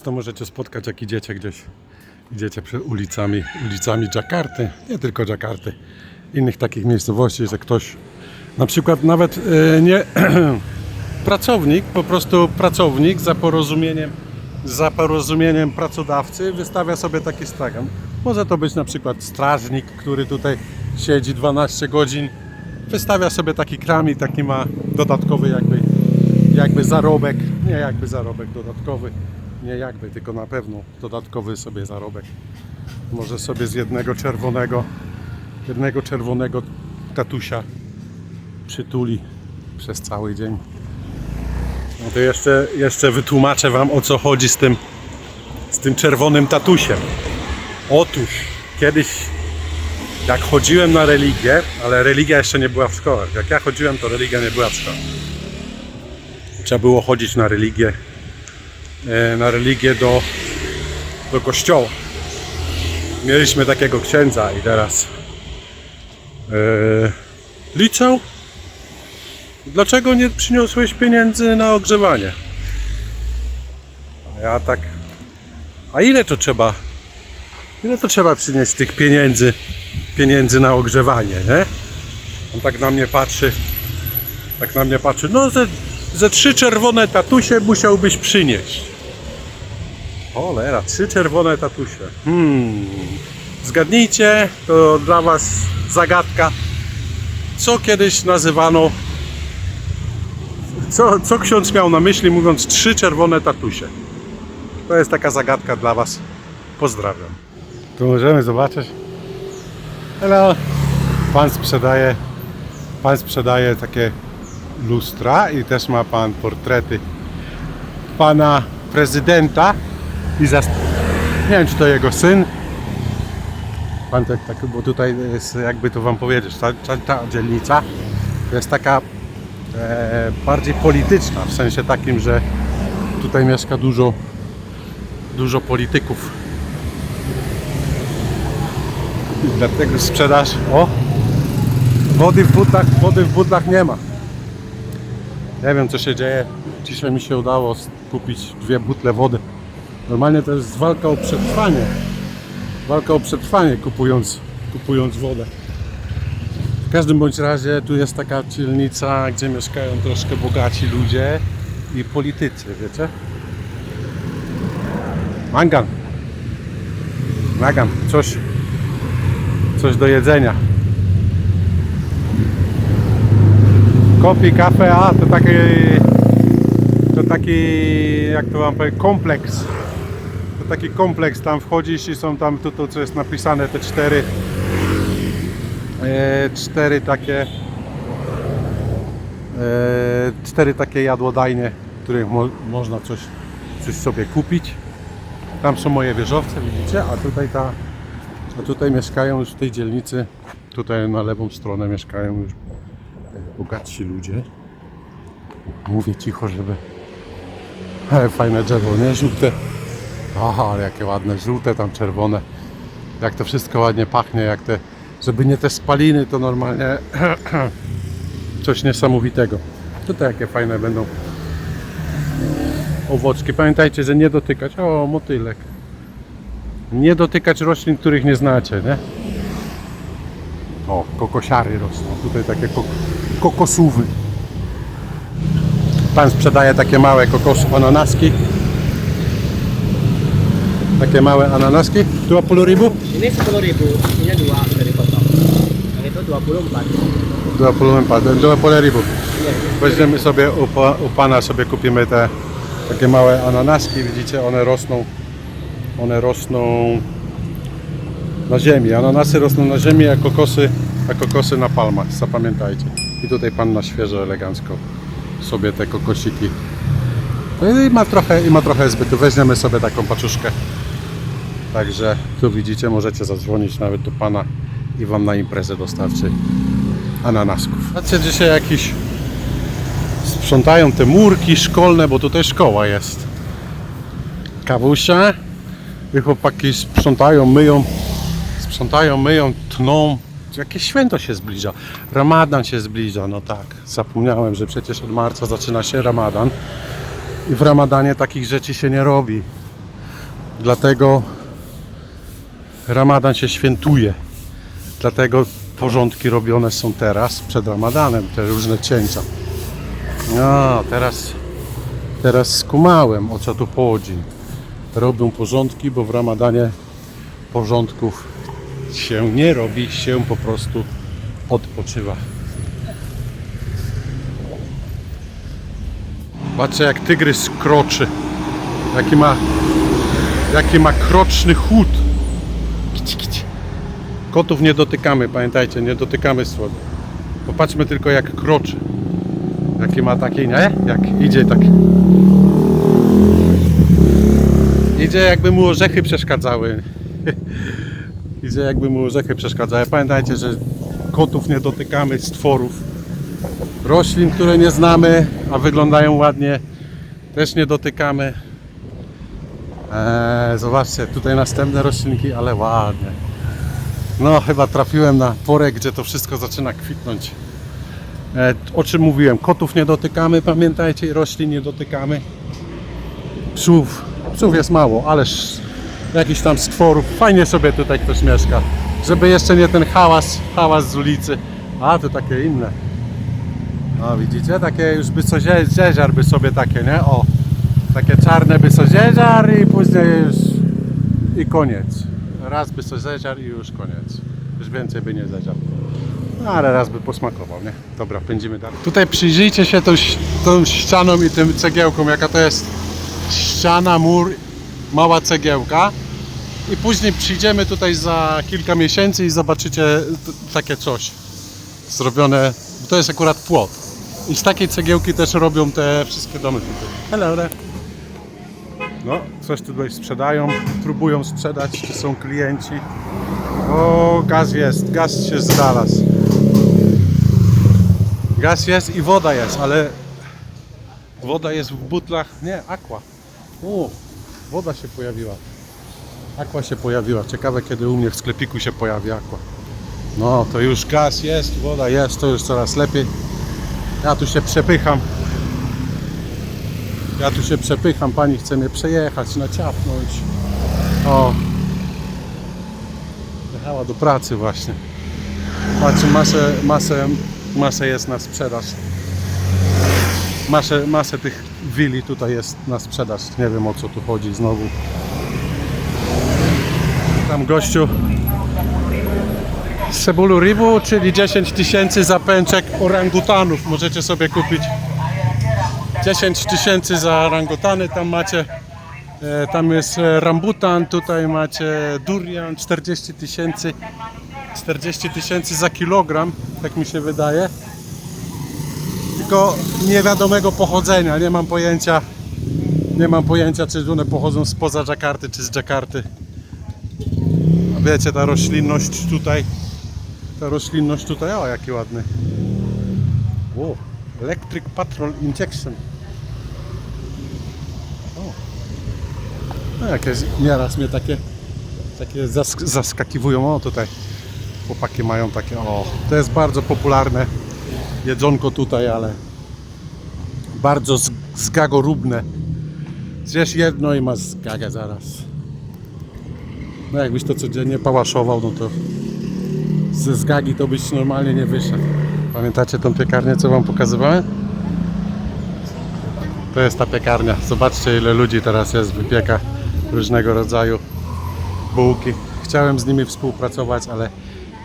Często możecie spotkać, jak idziecie gdzieś, idziecie przed ulicami, ulicami Dżakarty, nie tylko Dżakarty, innych takich miejscowości, że ktoś, na przykład nawet e, nie pracownik, po prostu pracownik za porozumieniem, za porozumieniem pracodawcy wystawia sobie taki stragan. Może to być na przykład strażnik, który tutaj siedzi 12 godzin, wystawia sobie taki kram i taki ma dodatkowy jakby jakby zarobek, nie jakby zarobek dodatkowy, nie jakby, tylko na pewno dodatkowy sobie zarobek. Może sobie z jednego czerwonego, jednego czerwonego tatusia przytuli przez cały dzień. No to jeszcze, jeszcze wytłumaczę Wam o co chodzi z tym, z tym czerwonym tatusiem. Otóż kiedyś jak chodziłem na religię, ale religia jeszcze nie była w szkołach. Jak ja chodziłem, to religia nie była w szkołach trzeba było chodzić na religię, na religię do, do kościoła. Mieliśmy takiego księdza i teraz e, liczał, dlaczego nie przyniosłeś pieniędzy na ogrzewanie? A ja tak, a ile to trzeba, ile to trzeba przynieść tych pieniędzy, pieniędzy na ogrzewanie, nie? On tak na mnie patrzy, tak na mnie patrzy, no ze, ze trzy czerwone tatusie musiałbyś przynieść. Cholera, trzy czerwone tatusie. Hmm. Zgadnijcie, to dla was zagadka. Co kiedyś nazywano co, co ksiądz miał na myśli mówiąc trzy czerwone tatusie? To jest taka zagadka dla was. Pozdrawiam. Tu możemy zobaczyć. Hello. Pan sprzedaje Pan sprzedaje takie lustra i też ma pan portrety pana prezydenta i zast... nie wiem czy to jego syn pan tak, bo tutaj jest jakby to wam powiedzieć ta, ta, ta dzielnica jest taka e, bardziej polityczna w sensie takim, że tutaj mieszka dużo dużo polityków i dlatego sprzedaż o Wody w butlach, wody w butlach nie ma. Nie wiem co się dzieje. Dzisiaj mi się udało kupić dwie butle wody. Normalnie to jest walka o przetrwanie. Walka o przetrwanie kupując, kupując wodę. W każdym bądź razie tu jest taka dzielnica, gdzie mieszkają troszkę bogaci ludzie i politycy, wiecie? Mangan. Mangan, coś, coś do jedzenia. Kopi, kafe, a to taki to taki jak to wam powiem kompleks taki kompleks tam wchodzisz i są tam tu co jest napisane te cztery e, cztery takie e, cztery takie jadłodajnie w których mo, można coś, coś sobie kupić tam są moje wieżowce widzicie a tutaj ta a tutaj mieszkają już w tej dzielnicy tutaj na lewą stronę mieszkają już bogatsi ludzie. Mówię cicho, żeby. Ale fajne drzewo, nie? Żółte. Aha, ale jakie ładne, żółte, tam czerwone. Jak to wszystko ładnie pachnie, jak te. Żeby nie te spaliny, to normalnie coś niesamowitego. Tutaj jakie fajne będą owoczki. Pamiętajcie, że nie dotykać. O, motylek. Nie dotykać roślin, których nie znacie, nie? O, kokosiary rosną. Tutaj takie kok kokosówy. Pan sprzedaje takie małe kokosy, ananaski. Takie małe ananaski. ribu? Ini 10 ribu, isinya dua dari potong. Yang itu 24. 2,5 ribu. Iya. Weźmiemy sobie u, pa, u pana sobie kupimy te takie małe ananaski, widzicie, one rosną one rosną na ziemi. Ananasy rosną na ziemi, a kokosy, a kokosy na palmach, zapamiętajcie. I tutaj pan na świeżo, elegancko sobie te kokosiki. No i ma trochę, i ma trochę zbytu. Weźmiemy sobie taką paczuszkę. Także tu widzicie, możecie zadzwonić nawet do pana i wam na imprezę dostarczy ananasków. Patrzcie, dzisiaj jakiś sprzątają te murki szkolne, bo tutaj szkoła jest. Kawusia i chłopaki sprzątają, myją, sprzątają, myją, tną. Jakieś święto się zbliża. Ramadan się zbliża, no tak. Zapomniałem, że przecież od marca zaczyna się Ramadan. I w Ramadanie takich rzeczy się nie robi. Dlatego Ramadan się świętuje. Dlatego porządki robione są teraz, przed Ramadanem, te różne cięcia. No, teraz, teraz skumałem, o co tu chodzi. Robią porządki, bo w Ramadanie porządków się nie robi, się po prostu odpoczywa. Patrzcie jak tygrys kroczy. Jaki ma, jaki ma kroczny chód. Kotów nie dotykamy, pamiętajcie, nie dotykamy słowa. Popatrzmy tylko jak kroczy. Jaki ma taki, nie? Jak idzie tak. Idzie jakby mu orzechy przeszkadzały. idzie jakby mu orzechy przeszkadzały. Pamiętajcie, że kotów nie dotykamy, stworów. Roślin, które nie znamy, a wyglądają ładnie, też nie dotykamy. Eee, zobaczcie, tutaj następne roślinki, ale ładnie. No, chyba trafiłem na porę, gdzie to wszystko zaczyna kwitnąć. E, o czym mówiłem? Kotów nie dotykamy, pamiętajcie, roślin nie dotykamy. Psów, psów jest mało, ależ jakiś tam stworów. Fajnie sobie tutaj ktoś mieszka. Żeby jeszcze nie ten hałas, hałas z ulicy. A, to takie inne. No widzicie, takie już by co zieziar by sobie takie, nie? O, takie czarne by co zieziar i później już i koniec. Raz by coś zeziar i już koniec. Już więcej by nie zeziar. No, ale raz by posmakował, nie? Dobra, pędzimy dalej. Tutaj przyjrzyjcie się tą, tą ścianą i tym cegiełką, jaka to jest ściana, mur, mała cegiełka. I później przyjdziemy tutaj za kilka miesięcy i zobaczycie takie coś zrobione. To jest akurat płot. I z takiej cegiełki też robią te wszystkie domy. Hello there. No, coś tutaj sprzedają, próbują sprzedać, czy są klienci. O, gaz jest, gaz się znalazł. Gaz jest i woda jest, ale woda jest w butlach. Nie, aqua. O, woda się pojawiła. Aqua się pojawiła. Ciekawe kiedy u mnie w sklepiku się pojawi aqua. No, to już gaz jest, woda jest, to już coraz lepiej. Ja tu się przepycham. Ja tu się przepycham, pani chce mnie przejechać, naciapnąć. O. Jechała do pracy właśnie. Patrzcie, masę, masę, masę jest na sprzedaż. Masę, masę tych willi tutaj jest na sprzedaż. Nie wiem o co tu chodzi znowu. Tam gościu z Cebulu Ribu, czyli 10 tysięcy zapęczek orangutanów możecie sobie kupić. 10 tysięcy za orangutany, tam macie e, tam jest e, rambutan, tutaj macie durian 40 tysięcy 40 tysięcy za kilogram, tak mi się wydaje. Tylko niewiadomego pochodzenia, nie mam pojęcia nie mam pojęcia czy one pochodzą spoza Dżakarty czy z Dżakarty a wiecie ta roślinność tutaj ta roślinność tutaj, o jaki ładny. Wow. Electric Patrol Injection No jakieś nieraz mnie takie, takie zask- zaskakiwują. O tutaj chłopaki mają takie, o to jest bardzo popularne jedzonko tutaj, ale bardzo zgagorubne. Zjesz jedno i masz zgagę zaraz. No jakbyś to codziennie pałaszował, no to ze zgagi to byś normalnie nie wyszedł. Pamiętacie tą piekarnię, co wam pokazywałem? To jest ta piekarnia. Zobaczcie ile ludzi teraz jest, wypieka różnego rodzaju bułki. Chciałem z nimi współpracować, ale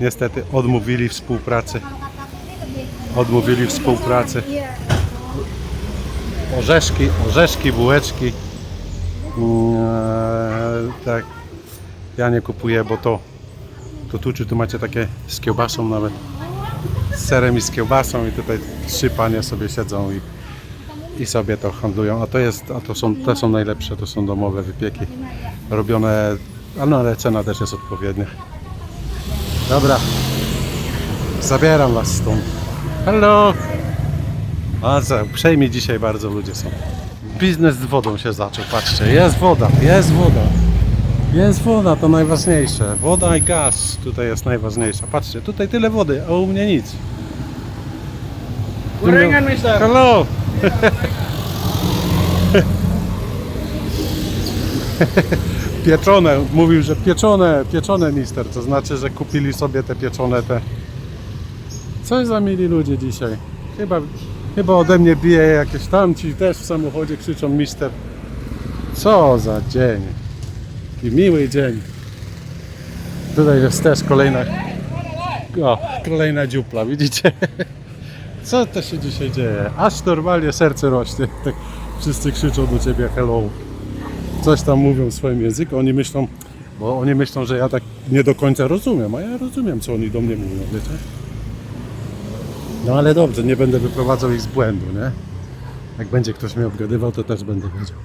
niestety odmówili współpracy. Odmówili współpracy. Orzeszki, orzeszki, bułeczki. Eee, tak. Ja nie kupuję, bo to, to tu czy tu macie takie z kiełbasą nawet. Z serem i z kiełbasą i tutaj trzy panie sobie siedzą i, i sobie to handlują. A to jest, a to są, te są najlepsze, to są domowe wypieki. Robione, no ale cena też jest odpowiednia. Dobra. Zabieram was stąd. Hello! A co, uprzejmi dzisiaj bardzo ludzie są. Biznes z wodą się zaczął, patrzcie, jest woda, jest woda. Jest woda, to najważniejsze. Woda i gaz tutaj jest najważniejsza. Patrzcie, tutaj tyle wody, a u mnie nic. Gorengan, mister. Hello! pieczone, mówił, że pieczone, pieczone mister, to znaczy, że kupili sobie te pieczone te. Coś za mili ludzie dzisiaj. Chyba, chyba ode mnie bije jakieś tamci też w samochodzie krzyczą mister. Co za dzień. I miły dzień. Tutaj jest też kolejna. O, kolejna dziupla, widzicie? Co to się dzisiaj dzieje? Aż normalnie serce rośnie. Tak wszyscy krzyczą do ciebie hello. Coś tam mówią w swoim języku. Oni myślą, bo oni myślą, że ja tak nie do końca rozumiem, a ja rozumiem, co oni do mnie mówią, wiecie? No ale dobrze, nie będę wyprowadzał ich z błędu, nie? Jak będzie ktoś mnie obgadywał, to też będę wiedział.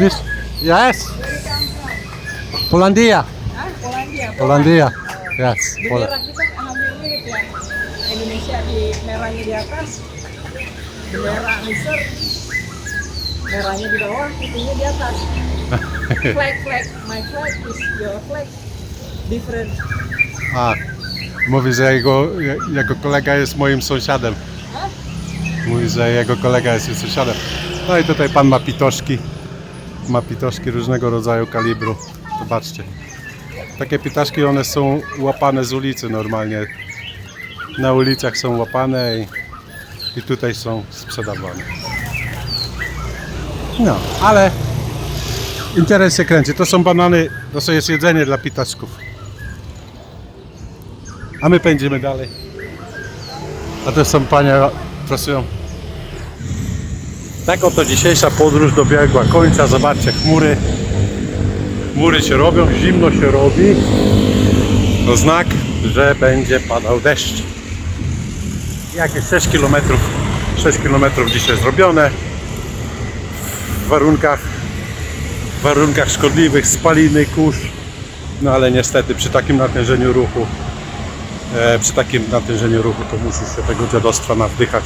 Wiesz? Yes! Polandia! Polandia. Polandia! Yes! Pola- merahnya di atas, bendera Mister merahnya di bawah, putihnya di atas. flag, flag, my flag is your flag. Different. A, mówi, że jego, jego kolega jest moim sąsiadem. Mówi, że jego kolega jest jego sąsiadem. No i tutaj pan ma pitoszki. Ma pitoszki różnego rodzaju kalibru. Zobaczcie. Takie pitaszki one są łapane z ulicy normalnie. Na ulicach są łapane i, i tutaj są sprzedawane. No, ale interes się kręci. To są banany, to jest jedzenie dla pitaszków. A my pędzimy dalej. A to są panie, pracują. Tak oto dzisiejsza podróż dobiegła końca. Zobaczcie, chmury. Chmury się robią, zimno się robi. To znak, że będzie padał deszcz. Jakieś 6 km, 6 km dzisiaj zrobione. W warunkach, w warunkach szkodliwych, spaliny, kurz. No ale niestety przy takim natężeniu ruchu e, przy takim natężeniu ruchu to musisz się tego dziadostwa nawdychać,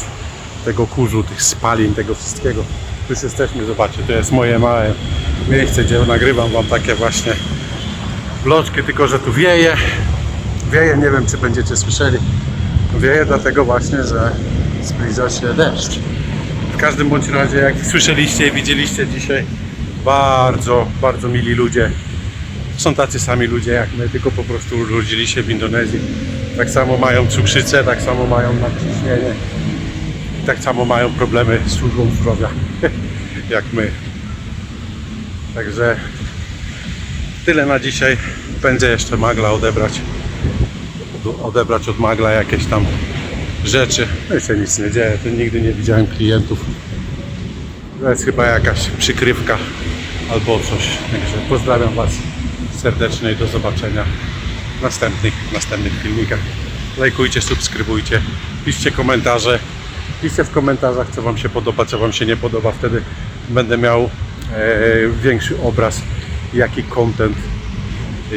tego kurzu, tych spalin, tego wszystkiego. Tu już jesteśmy, zobaczcie, to jest moje małe miejsce, gdzie nagrywam Wam takie właśnie vloczki, tylko że tu wieje. Wieje, nie wiem czy będziecie słyszeli. Wieje dlatego właśnie, że zbliża się deszcz. W każdym bądź razie, jak słyszeliście i widzieliście dzisiaj, bardzo, bardzo mili ludzie są tacy sami ludzie jak my, tylko po prostu urodzili się w Indonezji. Tak samo mają cukrzycę, tak samo mają nadciśnienie, tak samo mają problemy z służbą zdrowia jak my. Także tyle na dzisiaj. Będzie jeszcze Magla odebrać. Odebrać od Magla jakieś tam rzeczy. No i się nic nie dzieje, to nigdy nie widziałem klientów. To jest chyba jakaś przykrywka albo coś. Także pozdrawiam Was serdecznie i do zobaczenia w następnych, następnych filmikach. Lajkujcie, subskrybujcie, piszcie komentarze. Piszcie w komentarzach, co Wam się podoba, co Wam się nie podoba. Wtedy będę miał e, większy obraz, jaki content,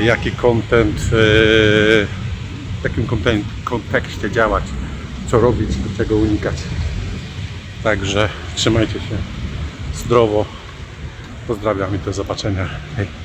jaki content e, takim kontekście działać, co robić, czego unikać. Także trzymajcie się zdrowo. Pozdrawiam i do zobaczenia. Hej.